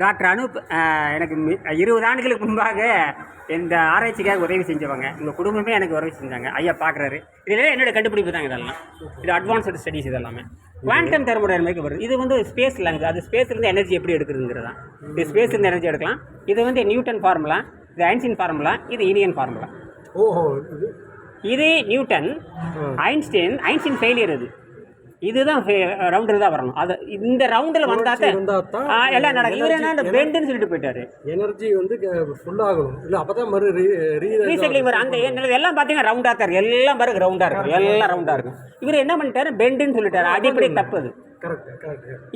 Doctor Anoop எனக்கு இருபது ஆண்டுகளுக்கு முன்பாக இந்த ஆராய்ச்சிக்காக உதவி செஞ்சவங்க எங்கள் குடும்பமே எனக்கு உதவி செஞ்சாங்க. ஐயா பார்க்குறாரு இதில் என்னோட கண்டுபிடிப்பு தான் இதெல்லாம். இது அட்வான்ஸ்டு ஸ்டடீஸ் இதெல்லாமே. குவாண்டம் தெர்மோடைனமிக் வருது. இது வந்து ஸ்பேஸ் லேங்கு அது ஸ்பேஸ்லேருந்து எனர்ஜி எப்படி எடுக்குதுங்கிறது தான். இது ஸ்பேஸ்லேருந்து எனர்ஜி எடுக்கலாம். இது வந்து நியூட்டன் ஃபார்முலா இது ஐன்ஸ்டீன் ஃபார்முலா இது இனியன் ஃபார்முலா ஓஹோ இது இது நியூட்டன் ஐன்ஸ்டீன் ஐன்ஸ்டீன் ஃபெயிலியர் இது. இதுதான் ரவுண்டில் தான் வரணும். அது இந்த ரவுண்டில் வந்தால் தான் எல்லாம் நடக்கும் இவர் என்ன பெண்டுன்னு சொல்லிட்டு போயிட்டாரு. எனர்ஜி வந்து ஃபுல் ஆகணும். இல்லை அப்போ தான் மறு ரீசைக்ளிங் வரும். என்னது எல்லாம் பார்த்தீங்கன்னா ரவுண்டாக தான் எல்லாம் பாருங்க ரவுண்டாக இருக்கும் எல்லாம் ரவுண்டாக இருக்கும் இவர் என்ன பண்ணிட்டாரு? பெண்டுன்னு சொல்லிட்டாரு. அடிப்படை தப்பு அது.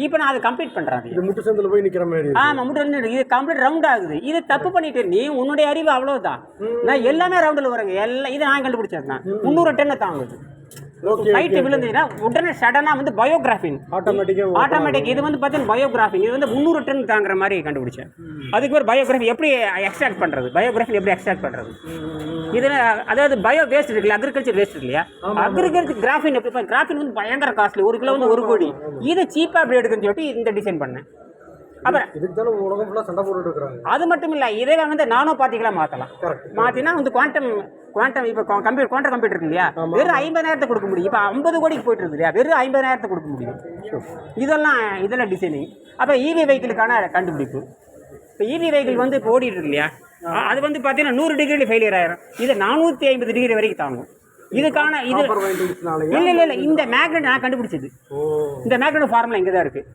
இப்போ நான் அதை கம்ப்ளீட் பண்ணுறேன் இது முட்டு சந்தில் போய் நிற்கிற மாதிரி. ஆமாம் முட்டு இது கம்ப்ளீட் ரவுண்ட் ஆகுது. இது தப்பு பண்ணிட்டு நீ உன்னுடைய அறிவு அவ்வளவுதான். நான் எல்லாமே ரவுண்டில் வருங்க. எல்லாம் இதை நான் கண்டுபிடிச்சது தான். முந்நூறு டென்னை தாங்குது ஃபைட்டு விழுந்ததுன்னா உடனே சடனாக வந்து பயோகிராஃபின் ஆட்டோமேட்டிக்காக ஆட்டோமேட்டிக் இது வந்து பார்த்தீங்கன்னா பயோகிராஃபி இது வந்து முந்நூறு டன் தாங்குற மாதிரி கண்டுபிடிச்சேன். அதுக்கு ஒரு பயோகிராஃபி எப்படி எக்ஸ்ட்ராக்ட் பண்ணுறது பயோகிராஃபி எப்படி எக்ஸ்ட்ராக்ட் பண்ணுறது இதில் அதாவது பயோ வேஸ்ட் இருக்குல்ல அக்ரிகல்ச்சர் வேஸ்ட் இல்லையா? அக்ரிகல்ச்சர் கிராஃபின் எப்படி கிராஃபின் வந்து பயங்கர காஸ்ட்லி ஒரு கிலோ வந்து ஒரு கோடி. இதை சீப்பாக எப்படி எடுக்குன்னு சொல்லிட்டு இந்த டிசைன் பண்ணேன். அப்புறம் இதுக்கு தானே உலகம் ஃபுல்லாக சண்டை போட்டுட்டு இருக்கிறாங்க. அது மட்டும் இல்லை இதை வந்து நானோ பார்ட்டிகளாக மாற்றலாம் மாற்றினா வந்து குவாண்டம் குவாண்டம் இப்போ கம்ப்யூட்டர் குவாண்டம் கம்ப்யூட்டர் இருக்கு இல்லையா? வெறும் ஐம்பதாயிரத்தை கொடுக்க முடியும். இப்போ ஐம்பது கோடிக்கு போயிட்டு இருக்கு இல்லையா? வெறும் ஐம்பதாயிரத்தை கொடுக்க முடியும். இதெல்லாம் இதெல்லாம் டிசைனிங் அப்போ இவி வெஹிக்கிளுக்கான கண்டுபிடிப்பு. இப்போ இவி வெஹிக்கிள் வந்து இப்போ ஓடிட்டு இருக்கு இல்லையா? அது வந்து பார்த்தீங்கன்னா நூறு டிகிரியில் ஃபெயிலியர் ஆயிரும். இது நானூற்றி ஐம்பது டிகிரி வரைக்கும் தாங்கும். இதுக்கான இது இல்லை இல்லை இல்லை. இந்த மேக்னெட் நான் கண்டுபிடிச்சது. இந்த மேக்னெட் ஃபார்முலா இங்கே தான் இருக்குது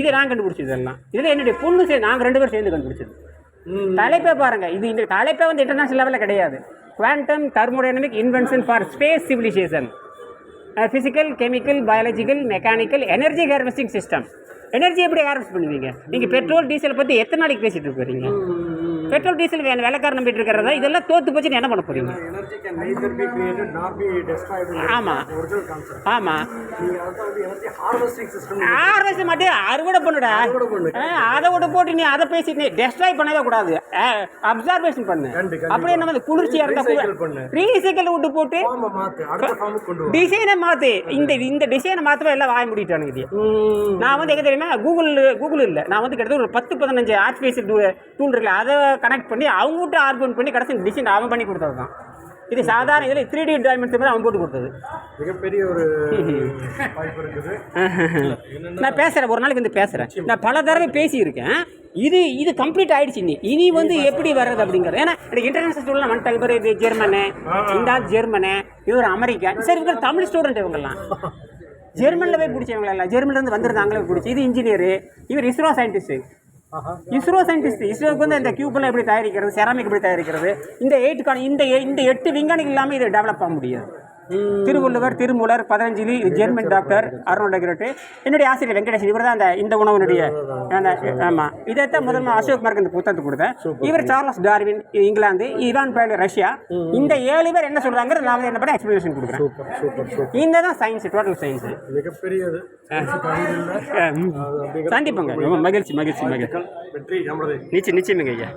இது நான் கண்டுபிடிச்சது எல்லாம். இதில் என்னுடைய பொண்ணு சேர்ந்து நாங்கள் ரெண்டு பேரும் சேர்ந்து கண்டுபிடிச்சது. தலைப்பே பாருங்க. இது இந்த தலைப்பே வந்து இன்டர்நேஷனல் லெவலில் கிடையாது. Quantum thermodynamic invention for space civilisation physical chemical biological mechanical energy harvesting system energy எப்படி ஹார்வெஸ்ட் பண்ணுவீங்க? நீங்கள் பெட்ரோல் டீசல் பற்றி எத்தனை நாளைக்கு பேசிட்டு இருக்கீங்க பெட்ரோல் டீசல் வே வேலைக்காரன் நம்பிட்டு இருக்கிறதா? இதெல்லாம் தோத்து போச்சுன்னு என்ன பண்ண போறீங்க? ஆமாம் ஆமாம் ஹார்வெஸ்ட் மட்டும் அறுவடை பண்ணுடா. அதை விட்டு போட்டு நீ அதை பேசிட்டு நீ டெஸ்ட்ராய் பண்ணவே கூடாது. அப்சர்வேஷன் பண்ணு. அப்படியே நம்ம குளிர்ச்சியாக இருந்தால். ரீசைக்கிள் விட்டு போட்டு டிசைனை மாற்று இந்த இந்த டிசைனை மாற்றவே எல்லாம் வாய முடிட்டானுங்க இது. நான் வந்து எங்கே தெரியுமா? கூகுள் கூகுள் இல்லை. நான் வந்து கிட்டத்தட்ட ஒரு பத்து பதினஞ்சு ஆர்டிஃபிஷியல் டூ டூல் இருக்குல்ல அதை கனெக்ட் பண்ணி அவங்ககிட்ட ஆர்குமெண்ட் பண்ணி கடைசி டிசைன் அவன் பண்ணி கொடுத்தது தான் இது சாதாரண இதில் த்ரீ டி டைமெண்ட்ஸ் மாதிரி அவன் போட்டு கொடுத்தது. மிகப்பெரிய ஒரு வாய்ப்பு இருக்குது. நான் பேசுகிறேன் ஒரு நாளைக்கு வந்து பேசுகிறேன் நான் பல தடவை பேசியிருக்கேன். இது இது கம்ப்ளீட் ஆயிடுச்சு இனி. இனி வந்து எப்படி வர்றது அப்படிங்கிறது. ஏன்னா எனக்கு இன்டர்நேஷனல் ஸ்டூடெண்ட் வந்துட்டாங்க. இவர் இது ஜெர்மனு இந்த ஆள் ஜெர்மனு இவர் அமெரிக்கா. சரி இவங்க தமிழ் ஸ்டூடெண்ட் இவங்கெல்லாம். ஜெர்மனில் போய் பிடிச்சவங்கள இல்லை? ஜெர்மன்லேருந்து வந்திருந்தாங்களே பிடிச்சி. இது இன்ஜினியர் இவர் இஸ்ரோ சயின்டிஸ்ட்டு இஸ்ரோ சயின்டிஸ்ட் இஸ்ரோக்கு வந்து இந்த கியூப்லாம் எப்படி தயாரிக்கிறது செராமிக் எப்படி தயாரிக்கிறது இந்த எயிட்டுக்கான இந்த எ- இந்த எட்டு விஞ்ஞானிகள் இல்லாமல் இதை டெவலப் ஆக முடியாது. திருவள்ளுவர் திருமூலர் பதஞ்சலி ஜெர்மன் டாக்டர் அருண் கிரட்டு என்னுடைய ஆசிரியர் வெங்கடேஷ் இவர் தான் அந்த இந்த உணவனுடைய அந்த ஆமாம் இதைத்தான் முதல்ல அசோக் மார்க் இந்த புத்தகத்தை கொடுத்தேன். இவர் சார்லஸ் டார்வின் இங்கிலாந்து இவான் பேல் ரஷ்யா. இந்த ஏழு பேர் என்ன சொல்கிறாங்க நான் என்ன பண்ண எக்ஸ்பிளேஷன் கொடுக்குறேன். இந்த தான் சயின்ஸ் டோட்டல் சயின்ஸ் மிகப்பெரியது. ரொம்ப மகிழ்ச்சி மகிழ்ச்சி மகிழ்ச்சி. நிச்சயம் நிச்சயமாங்க ஐயா.